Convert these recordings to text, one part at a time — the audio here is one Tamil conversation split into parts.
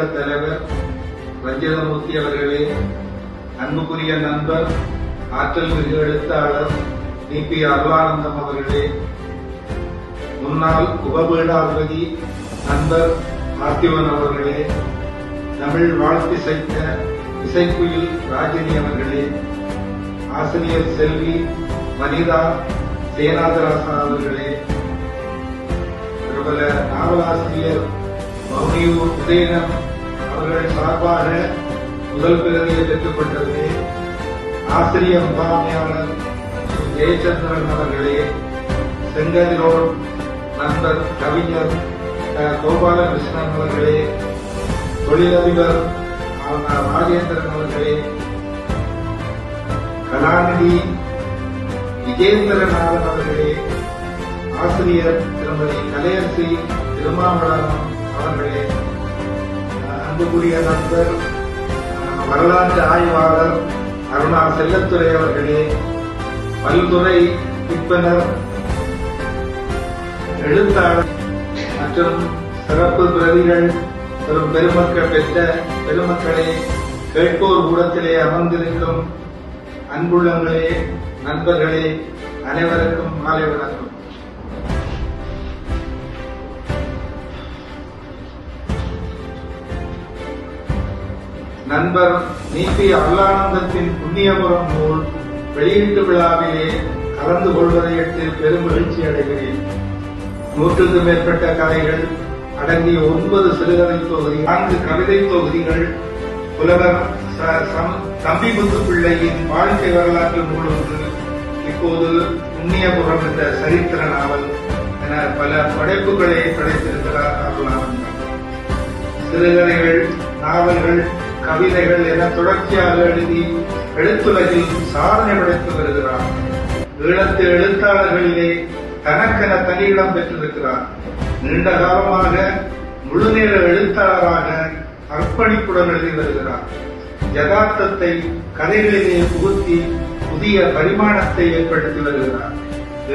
சங்க தலைவர் ரஞ்சிதமூர்த்தி அவர்களே அன்புக்குரிய நண்பர் ஆற்றல் மிகு எழுத்தாளர் டி பி அருளானந்தம் அவர்களே முன்னாள் உபபீடாதிபதி நண்பர் பார்த்திவன் அவர்களே தமிழ் வாழ்த்திசைத்த இசைக்குயில் ராஜினி அவர்களே ஆசிரியர் செல்வி வனிதா சேனாதராசா அவர்களே பிரபல நாவலாசிரியர் மௌனியூர் உதயனம் அவர்கள் சார்பாக முதல் பிறவியை பெற்றுக்கொண்டது ஆசிரியர் முகாமையாளர் ஜெயச்சந்திரன் அவர்களே செங்கதிரோடு நண்பர் கவிஞர் கோபாலகிருஷ்ணன் அவர்களே தொழிலதிபர் ராஜேந்திரன் அவர்களே கலாநிதி விஜேந்திரநாதன் அவர்களே ஆசிரியர் திருமதி கலையரசி திருமாவளவன் அவர்களே. அன்புக்குரிய நண்பர் வரலாற்று ஆய்வாளர் அருணா செல்லத்துறை அவர்களே பல்துறை விற்பனர் எழுத்தாளர் மற்றும் சிறப்பு பிரதிகள் பெரும் பெருமக்கள் பெற்ற பெருமக்களே கேட்போர் கூடத்திலே அமர்ந்திருக்கும் அன்புள்ளங்களே நண்பர்களே அனைவருக்கும் மாலை வணக்கம். நண்பர் நீபி அல்லானந்தத்தின் புண்ணியபுரம் நூல் வெளியீட்டு விழாவிலே கலந்து கொள்வதையிட்டு பெரும் மகிழ்ச்சி அடைகிறேன். நூற்றுக்கும் மேற்பட்ட கதைகள் அடங்கிய ஒன்பது சிறுகதை தொகுதி நான்கு கவிதை தொகுதிகள் புலவர் ச- சம்- பிள்ளையின் வாழ்க்கை வரலாற்று நூல் ஒன்று இப்போது புண்ணியபுரம் என்ற சரித்திர நாவல் என பல படைப்புகளை படைத்திருக்கிறார் அருளானந்தம் சிறுகதைகள் நாவல்கள் கவிதைகள் என தொடர்ச்சியாக எழுதி எழுத்துலகில் சாதனை படைத்து வருகிறார். ஈழத்து எழுத்தாளர்களிலே தனக்கென தனியிடம் பெற்றிருக்கிறார். நீண்ட காலமாக முழுநேர எழுத்தாளராக அர்ப்பணிப்புடன் எழுதி வருகிறார். யதார்த்தத்தை கதைகளிலே புகுத்தி புதிய பரிமாணத்தை ஏற்படுத்தி வருகிறார்.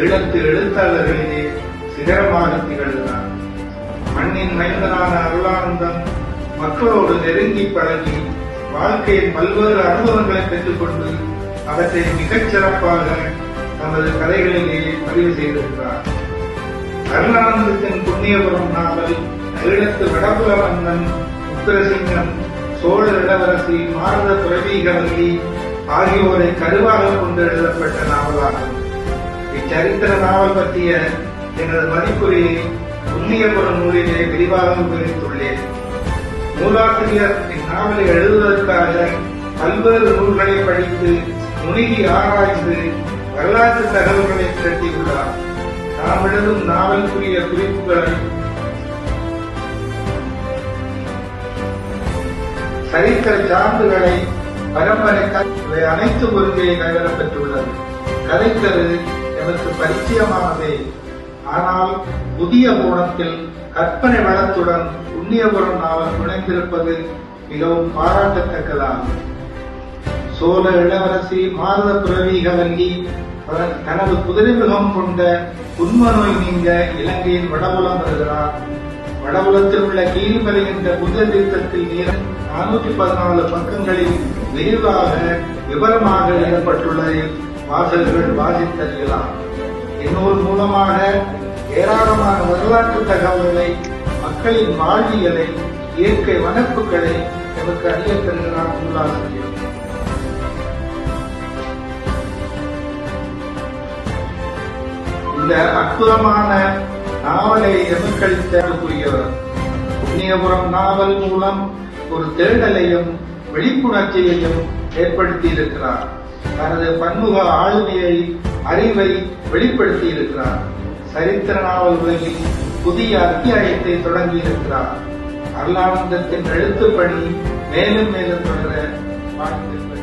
ஈழத்து எழுத்தாளர்களிலே சிகரமாக திகழ்கிறார். மண்ணின் மைந்தனான அருளானந்தம் மக்களோடு நெருங்கி பழகி வாழ்க்கையின் பல்வேறு அனுபவங்களை பெற்றுக்கொண்டு அவற்றை மிகச் சிறப்பாக தமது கதைகளிலே பதிவு செய்திருக்கிறார் அருளானந்தத்தின் புண்ணியபுரம் நாவல் ஈழத்து வடபுலவந்தன் மன்னன் உத்தரசிங்கம் சோழ இளவரசி மாரத துறவிகவல்லி ஆகியோரை கருவாக கொண்டு எழுதப்பட்ட நாவலாகும். இச்சரித்திர நாவல் பற்றிய எனது மதிப்புரையை புண்ணியபுரம் நூலிலே விரிவாக விவரித்துள்ளேன். நூலாசிரியர் இந்நாவலை எழுதுவதற்காக பல்வேறு நூல்களை படித்து முனிகி ஆராய்ந்து வரலாற்று தகவல்களை திரட்டியுள்ளார். நாம் எழுதும் நாவலுக்குரிய குறிப்புகளை சரித்திர சான்றுகளை பரம்பரை இவை அனைத்து பொருந்தையை நகரம் பெற்றுள்ளது. கதைக்கரு எனக்கு பரிச்சயமானதே. ஆனால் புதிய கோணத்தில் கற்பனை வளத்துடன் புண்ணியபுரம் நாவல் இணைந்திருப்பது மிகவும் பாராட்டத்தக்கதாகும். சோழ இளவரசி மாரத புரவீகவல்லி தனது குதிரை முகம் கொண்ட உண்ம நோய் நீங்க இலங்கையின் வடபுலம் வருகிறார். வடபுலத்தில் உள்ள கீழ்மலை என்ற புத்த தீர்த்தத்தில் நீர நானூற்றி பதினாலு பக்கங்களில் விரிவாக விவரமாக எழுதப்பட்டுள்ளதை வாசல்கள் வாசித்தறியலாம். இந்நூல் மூலமாக ஏராளமான வரலாற்று தகவல்களை மக்களின் வாழ்வியலை இயற்கை வனப்புகளை நமக்கு அறிய தருகிறார் நூலாசிரியர் இந்த அற்புதமான நாவலை எமக்களித்தற்குரியவர் புண்ணியபுரம் நாவல் மூலம் ஒரு தேடலையும் விழிப்புணர்ச்சியையும் ஏற்படுத்தி இருக்கிறார் தனது பன்முக ஆளுமையை அறிவை வெளிப்படுத்தி இருக்கிறார் சரித்திர நாவல் உலகில் புதிய அத்தியாயத்தை தொடங்கி இருக்கிறார் அருளானந்தத்தின் எழுத்துப்பணி மேலும் மேலும் தொடர வாழ்த்து